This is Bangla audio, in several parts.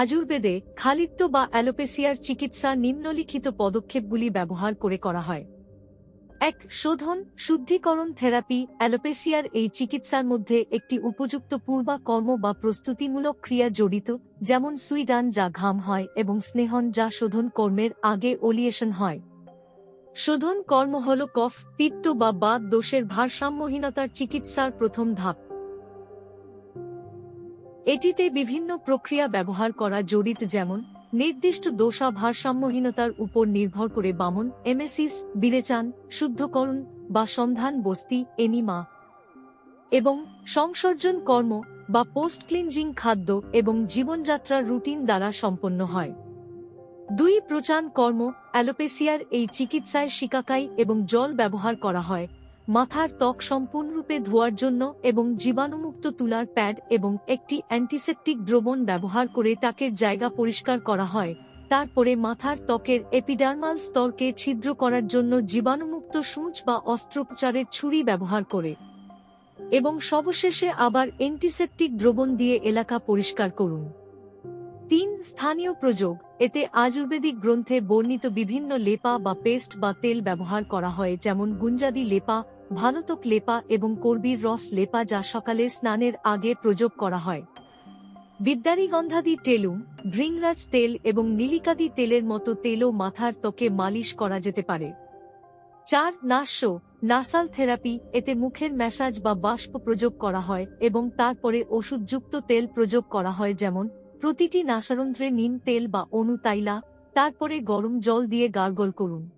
আজুর্বেদে খালিত্য বা অ্যালোপেসিয়ার চিকিৎসা নিম্নলিখিত পদক্ষেপগুলি ব্যবহার করে করা হয়। এক, শোধন, শুদ্ধিকরণ থেরাপি, অ্যালোপেসিয়ার এই চিকিৎসার মধ্যে একটি উপযুক্ত পূর্বা কর্ম বা প্রস্তুতিমূলক ক্রিয়া জড়িত, যেমন সুইডান যা ঘাম হয় এবং স্নেহন যা শোধন কর্মের আগে ওলিয়েশন হয়। শোধন কর্ম হল কফ, পিত্ত বা বাত দোষের ভারসাম্যহীনতার চিকিৎসার প্রথম ধাপ। এটিতে বিভিন্ন প্রক্রিয়া ব্যবহার করা জড়িত যেমন, নির্দিষ্ট দোষা ভারসাম্যহীনতার উপর নির্ভর করে বামন, এমএসিস, বিলেচান, শুদ্ধকরণ বা সন্ধান বস্তি, এনিমা এবং সংসর্জন কর্ম বা পোস্ট ক্লিনজিং খাদ্য এবং জীবনযাত্রার রুটিন দ্বারা সম্পন্ন হয়। দুই প্রচান কর্ম, অ্যালোপেসিয়ার এই চিকিৎসায় শিকাকাই এবং জল ব্যবহার করা হয়। মাথার ত্বক সম্পূর্ণরূপে ধোয়ার জন্য এবং জীবাণুমুক্ত তুলার প্যাড এবং একটি অ্যান্টিসেপটিক দ্রবণ ব্যবহার করে টাকের জায়গা পরিষ্কার করা হয়। তারপরে মাথার ত্বকের এপিডার্মাল স্তরকে ছিদ্র করার জন্য জীবাণুমুক্ত সূঁচ বা অস্ত্রোপচারের ছুরি ব্যবহার করে। এবং সবশেষে আবার অ্যান্টিসেপটিক দ্রবণ দিয়ে এলাকা পরিষ্কার করুন। তিন স্থানীয় প্রযোগ, এতে আয়ুর্বেদিক গ্রন্থে বর্ণিত বিভিন্ন লেপা বা পেস্ট বা তেল ব্যবহার করা হয়, যেমন গুঞ্জাদি লেপা ভালতক লেপা এবং কর্বীর রস লেপা যা সকালে স্নানের আগে প্রযোগ করা হয়। বিদ্যারিগন্ধাদি টেলুম, ভৃংরাজ তেল এবং নীলিকাদি তেলের মতো তেলও মাথার ত্বকে মালিশ করা যেতে পারে। চার নাস্য নাসাল থেরাপি, এতে মুখের ম্যাসাজ বা বাষ্প প্রযোগ করা হয় এবং তারপরে ওষুধযুক্ত তেল প্রযোগ করা হয় যেমন, প্রতিটি নাসারন্ধ্রে নিম তেল বা অনু তাইলা, তারপরে গরম জল দিয়ে গার্গল করুন।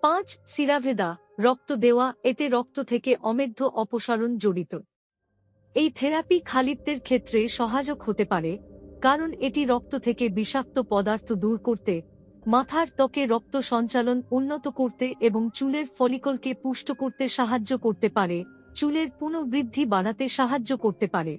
পাঁচ, সিরাভেদা রক্ত দেওয়া, এতে রক্ত থেকে অমেধ্য অপসারণ জড়িত। এই থেরাপি খালিত্যের ক্ষেত্রে সহায়ক হতে পারে, কারণ এটি রক্ত থেকে বিষাক্ত পদার্থ দূর করতে, মাথার ত্বকে রক্ত সঞ্চালন উন্নত করতে এবং চুলের ফলিকলকে পুষ্ট করতে সাহায্য করতে পারে, চুলের পুনর্বৃদ্ধি বাড়াতে সাহায্য করতে পারে।